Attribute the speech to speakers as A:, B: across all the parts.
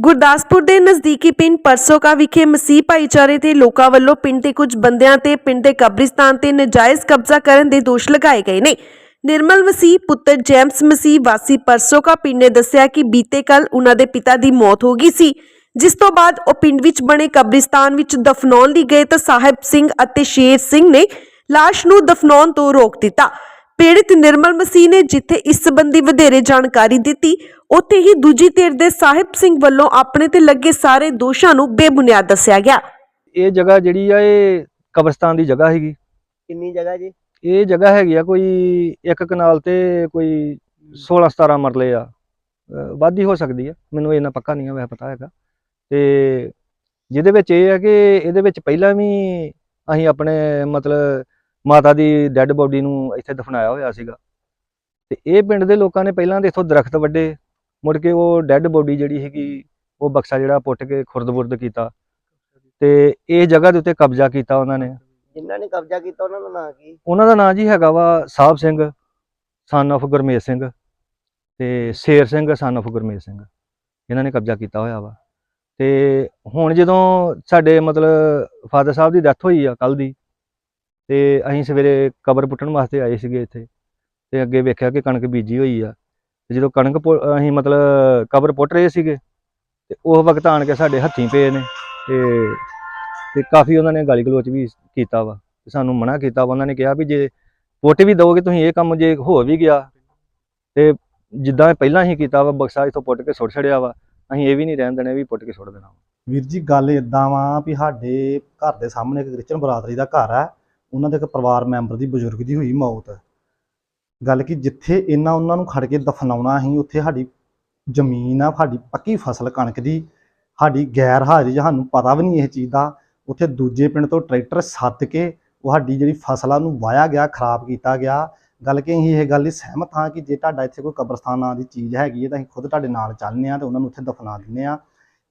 A: ਗੁਰਦਾਸਪੁਰ ਦੇ ਨਜ਼ਦੀਕੀ ਪਿੰਡ ਪਰਸੋਕਾ ਵਿਖੇ ਮਸੀਹ ਭਾਈਚਾਰੇ ਦੇ ਲੋਕਾਂ ਵੱਲੋਂ ਪਿੰਡ ਦੇ ਕੁਝ ਬੰਦਿਆਂ ਤੇ ਪਿੰਡ ਦੇ ਕਬਰਿਸਤਾਨ ਤੇ ਨਜਾਇਜ਼ ਕਬਜ਼ਾ ਕਰਨ ਦੇ ਦੋਸ਼ ਲਗਾਏ ਗਏ ਨੇ। ਨਿਰਮਲ ਮਸੀਹ, ਪੁੱਤਰ ਜੇਮਸ ਮਸੀਹ, ਵਾਸੀ ਪਰਸੋਕਾ ਪਿੰਡ ਨੇ ਦੱਸਿਆ ਕਿ ਬੀਤੇ ਕੱਲ ਉਹਨਾਂ ਦੇ ਪਿਤਾ ਦੀ ਮੌਤ ਹੋ ਗਈ ਸੀ। ਜਿਸ ਤੋਂ ਬਾਅਦ ਉਹ ਪਿੰਡ ਵਿੱਚ ਬਣੇ ਕਬਰਿਸਤਾਨ ਵਿੱਚ ਦਫਨਾਉਣ ਲਈ ਗਏ ਤਾਂ ਸਾਹਿਬ ਸਿੰਘ ਅਤੇ ਸ਼ੇਰ ਸਿੰਘ ਨੇ ਲਾਸ਼ ਨੂੰ ਦਫਨਾਉਣ ਤੋਂ ਰੋਕ ਦਿੱਤਾ। ਪੀੜਿਤ ਨਿਰਮਲ ਮਸੀਹ ਨੇ ਜਿੱਥੇ ਇਸ ਸੰਬੰਧੀ ਵਧੇਰੇ ਜਾਣਕਾਰੀ ਦਿੱਤੀ ਉੱਥੇ ਹੀ ਦੂਜੀ ਧਿਰ ਦੇ ਸਾਹਿਬ ਸਿੰਘ ਵੱਲੋਂ ਆਪਣੇ ਤੇ ਲੱਗੇ ਸਾਰੇ ਦੋਸ਼ਾਂ ਨੂੰ ਬੇਬੁਨਿਆਦ ਦੱਸਿਆ ਗਿਆ।
B: ਇਹ ਜਗ੍ਹਾ ਜਿਹੜੀ ਆ ਇਹ ਕਬਰਸਤਾਨ ਦੀ ਜਗ੍ਹਾ ਹੈਗੀ
C: ਕਿੰਨੀ ਜਗ੍ਹਾ ਜੀ?
B: ਇਹ ਜਗ੍ਹਾ ਹੈਗੀ ਆ ਕੋਈ ਇੱਕ ਕਨਾਲ ਤੇ ਕੋਈ 16 17 ਮਰਲੇ ਆ। ਵੱਧ ਹੀ ਸਕਦੀ ਆ ਮੈਨੂੰ ਇਹਨਾਂ ਪੱਕਾ ਨਹੀਂ ਆ ਵੈਸੇ ਪਤਾ ਹੈਗਾ। ਤੇ ਜਿਹਦੇ ਵਿੱਚ ਇਹ ਹੈ ਕਿ ਇਹਦੇ ਵਿੱਚ ਪਹਿਲਾਂ ਵੀ ਅਸੀਂ ਆਪਣੇ ਮਤਲਬ ਮਾਤਾ ਦੀ ਡੈੱਡ ਬੋਡੀ ਨੂੰ ਇੱਥੇ ਦਫਨਾਇਆ ਹੋਇਆ ਸੀਗਾ। ਤੇ ਇਹ ਪਿੰਡ ਦੇ ਲੋਕਾਂ ਨੇ ਪਹਿਲਾਂ ਤੇ ਇੱਥੋਂ ਦਰਖਤ ਵੱਡੇ ਮੁੜ ਕੇ ਉਹ ਡੈੱਡ ਬੋਡੀ ਜਿਹੜੀ ਹੈਗੀ ਉਹ ਬਕਸਾ ਜਿਹੜਾ ਪੁੱਟ ਕੇ ਖੁਰਦ-ਬੁਰਦ ਕੀਤਾ ਤੇ ਇਹ ਜਗ੍ਹਾ ਦੇ ਉੱਤੇ ਕਬਜ਼ਾ ਕੀਤਾ ਉਹਨਾਂ ਨੇ।
C: ਜਿਨ੍ਹਾਂ ਨੇ ਕਬਜ਼ਾ ਕੀਤਾ ਉਹਨਾਂ ਦਾ ਨਾਂ ਕੀ?
B: ਉਹਨਾਂ ਦਾ ਨਾਂ ਜੀ ਹੈਗਾ ਵਾ ਸਾਹਿਬ ਸਿੰਘ ਸਨ of ਗੁਰਮੇਜ ਸਿੰਘ ਤੇ ਸ਼ੇਰ ਸਿੰਘ ਸਨ of ਗੁਰਮੇਜ ਸਿੰਘ। ਇਹਨਾਂ ਨੇ ਕਬਜ਼ਾ ਕੀਤਾ ਹੋਇਆ ਵਾ। ਤੇ ਹੁਣ ਜਦੋਂ ਸਾਡੇ ਮਤਲਬ ਫਾਦਰ ਸਾਹਿਬ ਦੀ ਡੈਥ ਹੋਈ ਆ ਕੱਲ ਦੀ ਤੇ ਅਸੀਂ ਸਵੇਰੇ ਕਬਰ ਪੁੱਟਣ ਵਾਸਤੇ ਆਏ ਸੀਗੇ ਇੱਥੇ ਤੇ ਅੱਗੇ ਵੇਖਿਆ ਕਿ ਕਣਕ ਬੀਜੀ ਹੋਈ ਆ। ਤੇ ਜਦੋਂ ਕਣਕ ਅਸੀਂ ਮਤਲਬ ਕਬਰ ਪੁੱਟ ਰਹੇ ਸੀਗੇ ਤੇ ਉਹ ਵਕਤ ਆਣ ਕੇ ਸਾਡੇ ਹੱਥੀਂ ਪਏ ਨੇ ਤੇ ਤੇ ਕਾਫੀ ਉਹਨਾਂ ਨੇ ਗਾਲੀ ਗਲੋਚ ਵੀ ਕੀਤਾ ਵਾ ਤੇ ਸਾਨੂੰ ਮਨਾ ਕੀਤਾ ਵਾ। ਉਹਨਾਂ ਨੇ ਕਿਹਾ ਵੀ ਜੇ ਪੁੱਟ ਵੀ ਦਓਗੇ ਤੁਸੀਂ ਇਹ ਕੰਮ ਜੇ ਹੋ ਵੀ ਗਿਆ ਤੇ ਜਿੱਦਾਂ ਪਹਿਲਾਂ ਹੀ ਕੀਤਾ ਵਾ, ਬਕਸਾ ਇਥੋਂ ਪੁੱਟ ਕੇ ਸੁੱਟ ਛੜਿਆ ਵਾ, ਅਸੀਂ ਇਹ ਵੀ ਨਹੀਂ ਰਹਿਣ ਦੇਣਾ ਵੀ ਪੁੱਟ ਕੇ ਸੁੱਟ ਦੇਣਾ
D: ਵੀਰ ਜੀ, ਗੱਲ ਇਦਾਂ ਵਾ ਵੀ ਸਾਡੇ ਘਰ ਦੇ ਸਾਹਮਣੇ ਇੱਕ ਕ੍ਰਿਸਚਨ ਬਰਾਦਰੀ ਦਾ ਘਰ ਹੈ ਉਹਨਾਂ ਦੇ ਇੱਕ ਪਰਿਵਾਰ ਮੈਂਬਰ ਦੀ ਬਜ਼ੁਰਗ ਦੀ ਹੋਈ ਮੌਤ। ਗੱਲ ਕਿ ਜਿੱਥੇ ਇਹਨਾਂ ਉਹਨਾਂ ਨੂੰ ਖੜ ਕੇ ਦਫਨਾਉਣਾ ਸੀ ਉੱਥੇ ਸਾਡੀ ਜ਼ਮੀਨ ਆ, ਸਾਡੀ ਪੱਕੀ ਫਸਲ ਕਣਕ ਦੀ, ਸਾਡੀ ਗੈਰ ਹਾਜ਼ਰੀ ਸਾਨੂੰ ਪਤਾ ਵੀ ਨਹੀਂ ਇਹ ਚੀਜ਼ ਦਾ। ਉੱਥੇ ਦੂਜੇ ਪਿੰਡ ਤੋਂ ਟਰੈਕਟਰ ਸੱਦ ਕੇ ਉਹ ਸਾਡੀ ਜਿਹੜੀ ਫਸਲਾਂ ਨੂੰ ਵਾਇਆ ਗਿਆ, ਖਰਾਬ ਕੀਤਾ ਗਿਆ। ਗੱਲ ਕਿ ਅਸੀਂ ਇਹ ਗੱਲ ਲਈ ਸਹਿਮਤ ਹਾਂ ਕਿ ਜੇ ਤੁਹਾਡਾ ਇੱਥੇ ਕੋਈ ਕਬਰਸਤਾਨ ਨਾਂ ਦੀ ਚੀਜ਼ ਹੈਗੀ ਹੈ ਤਾਂ ਅਸੀਂ ਖੁਦ ਤੁਹਾਡੇ ਨਾਲ ਚੱਲਨੇ ਆ ਤੇ ਉਹਨਾਂ ਨੂੰ ਉੱਥੇ ਦਫਨਾ ਦਿੰਨੇ ਆ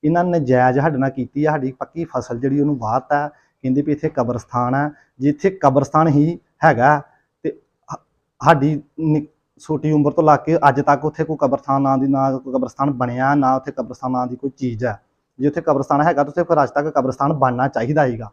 D: ਇਹਨਾਂ ਨੇ ਨਜਾਇਜ਼ ਸਾਡੇ ਨਾਲ ਕੀਤੀ ਆ, ਸਾਡੀ ਪੱਕੀ ਫਸਲ ਜਿਹੜੀ ਉਹਨੂੰ ਵਾਹਤ। ਹੈ ਕਹਿੰਦੇ ਵੀ ਇੱਥੇ ਕਬਰਸਤਾਨ ਹੈ ਜਿੱਥੇ ਕਬਰਸਤਾਨ ਹੀ ਹੈਗਾ ਸਾਡੀ ਨਿ- ਛੋਟੀ ਉਮਰ ਤੋਂ ਲੱਗ ਕੇ ਅੱਜ ਤੱਕ ਉੱਥੇ ਕੋਈ ਕਬਰਸਤਾਨ ਨਾਂ ਦੀ ਨਾ ਕੋਈ ਕਬਰਸਤਾਨ ਬਣਿਆ, ਨਾ ਉੱਥੇ ਕਬਰਸਤਾਨ ਨਾਂ ਦੀ ਕੋਈ ਚੀਜ਼ ਹੈ। ਜੇ ਉੱਥੇ ਕਬਰਸਤਾਨ ਹੈਗਾ ਤਾਂ ਉੱਥੇ ਫਿਰ ਅੱਜ ਤੱਕ ਕਬਰਸਤਾਨ ਬਣਨਾ ਚਾਹੀਦਾ ਹੈਗਾ।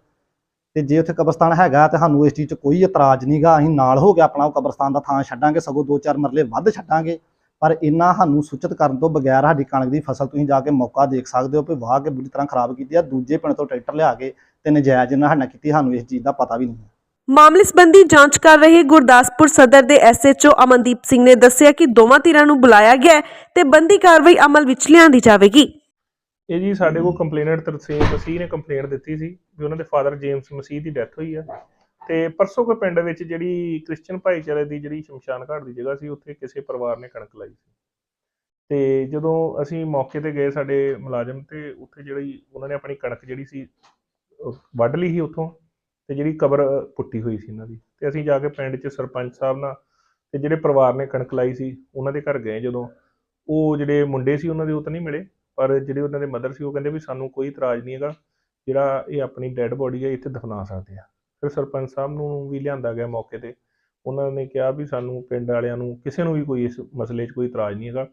D: ਤੇ ਜੇ ਉੱਥੇ ਕਬਰਸਤਾਨ ਹੈਗਾ ਤਾਂ ਸਾਨੂੰ ਇਸ ਚੀਜ਼ 'ਚ ਕੋਈ ਇਤਰਾਜ਼ ਨਹੀਂਗਾ ਅਸੀਂ ਨਾਲ ਹੋ ਕੇ ਆਪਣਾ ਉਹ ਕਬਰਸਤਾਨ ਦਾ ਥਾਂ ਛੱਡਾਂਗੇ, ਸਗੋਂ ਦੋ ਚਾਰ ਮਰਲੇ ਵੱਧ ਛੱਡਾਂਗੇ। ਪਰ ਇਹਨਾਂ ਸਾਨੂੰ ਸੂਚਿਤ ਕਰਨ ਤੋਂ ਬਗੈਰ ਸਾਡੀ ਕਣਕ ਦੀ ਫਸਲ ਤੁਸੀਂ ਜਾ ਕੇ ਮੌਕਾ ਦੇਖ ਸਕਦੇ ਹੋ ਕਿ ਵਾਹ ਕੇ ਬੁਰੀ ਤਰ੍ਹਾਂ ਖਰਾਬ ਕੀਤੀ ਆ, ਦੂਜੇ ਪਿੰਡ ਤੋਂ ਟਰੈਕਟਰ ਲਿਆ ਕੇ ਤੇ ਨਜਾਇਜ਼ ਇਹਨਾਂ ਸਾਡੇ ਨਾਲ ਕੀਤੀ, ਸਾਨੂੰ ਇਸ ਚੀਜ਼ ਦਾ ਪਤਾ ਵੀ ਨਹੀਂ ਹੈ।
A: ਮਾਮਲੇ ਸੰਬੰਧੀ ਜਾਂਚ ਕਰ ਰਹੇ ਗੁਰਦਾਸਪੁਰ ਸਦਰ ਦੇ ਐਸਐਚਓ ਅਮਨਦੀਪ ਸਿੰਘ ਨੇ ਦੱਸਿਆ ਕਿ ਦੋਵਾਂ ਧਿਰਾਂ ਨੂੰ ਬੁਲਾਇਆ ਗਿਆ ਹੈ ਤੇ ਬੰਦੀ ਕਾਰਵਾਈ ਅਮਲ ਵਿੱਚ ਲਿਆਂਦੀ ਜਾਵੇਗੀ।
E: ਇਹ ਜੀ ਸਾਡੇ ਕੋਲ ਕੰਪਲੇਨਰ ਤਰਸੀਮ ਮਸੀਹ ਨੇ ਕੰਪਲੇਂਟ ਦਿੱਤੀ ਸੀ ਵੀ ਉਹਨਾਂ ਦੇ ਫਾਦਰ ਜੇਮਸ ਮਸੀਹ ਦੀ ਡੈਥ ਹੋਈ ਆ। ਤੇ ਪਰਸੋਂ ਕੋ ਪਿੰਡ ਵਿੱਚ ਜਿਹੜੀ ਕ੍ਰਿਸਚੀਅਨ ਭਾਈਚਾਰੇ ਦੀ ਜਿਹੜੀ ਸ਼ਮਸ਼ਾਨ ਘਾਟ ਦੀ ਜਗ੍ਹਾ ਸੀ, ਉੱਥੇ ਕਿਸੇ ਪਰਿਵਾਰ ਨੇ ਕਣਕ ਲਾਈ ਸੀ। ਤੇ ਜਦੋਂ ਅਸੀਂ ਮੌਕੇ ਤੇ ਗਏ ਸਾਡੇ ਮੁਲਾਜ਼ਮ ਤੇ, ਉੱਥੇ ਜਿਹੜੀ ਉਹਨਾਂ ਨੇ ਆਪਣੀ ਕਣਕ ਜਿਹੜੀ ਸੀ ਵੱਢ ਲਈ ਸੀ ਉੱਥੋਂ। ਤੇ ਜਿਹੜੀ ਕਬਰ ਪੁੱਟੀ ਹੋਈ ਸੀ ਇਹਨਾਂ ਦੀ। ਤੇ ਅਸੀਂ ਜਾ ਕੇ ਪਿੰਡ 'ਚ ਸਰਪੰਚ ਸਾਹਿਬ ਨਾਲ ਤੇ ਜਿਹੜੇ ਪਰਿਵਾਰ ਨੇ ਕਣਕ ਲਾਈ ਸੀ, ਉਹਨਾਂ ਦੇ ਘਰ ਗਏ ਜਦੋਂ। ਉਹ ਜਿਹੜੇ ਮੁੰਡੇ ਸੀ, ਉਹਨਾਂ ਦੇ ਉਹ ਤਾਂ ਨਹੀਂ ਮਿਲੇ, ਪਰ ਜਿਹੜੇ ਉਹਨਾਂ ਦੇ ਮਦਰ ਸੀ, ਉਹ ਕਹਿੰਦੇ ਵੀ ਸਾਨੂੰ ਕੋਈ ਇਤਰਾਜ਼ ਨਹੀਂ ਹੈਗਾ, ਜਿਹੜਾ ਇਹ ਆਪਣੀ ਡੈੱਡ ਬੋਡੀ ਹੈ, ਇੱਥੇ ਦਫਨਾ ਸਕਦੇ ਆ। ਫਿਰ ਸਰਪੰਚ ਸਾਹਿਬ ਨੂੰ ਵੀ ਲਿਆਂਦਾ ਗਿਆ ਮੌਕੇ ਤੇ। ਉਹਨਾਂ ਨੇ ਕਿਹਾ ਵੀ ਸਾਨੂੰ ਪਿੰਡ ਵਾਲਿਆਂ ਨੂੰ, ਕਿਸੇ ਨੂੰ ਵੀ ਕੋਈ ਇਸ ਮਸਲੇ 'ਚ ਕੋਈ ਇਤਰਾਜ਼ ਨਹੀਂ ਹੈਗਾ,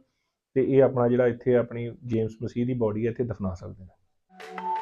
E: ਤੇ ਇਹ ਆਪਣਾ ਜਿਹੜਾ ਇੱਥੇ ਆਪਣੀ ਜੇਮਸ ਮਸੀਹ ਦੀ ਬੋਡੀ ਹੈ, ਇੱਥੇ ਦਫਨਾ ਸਕਦੇ ਨੇ।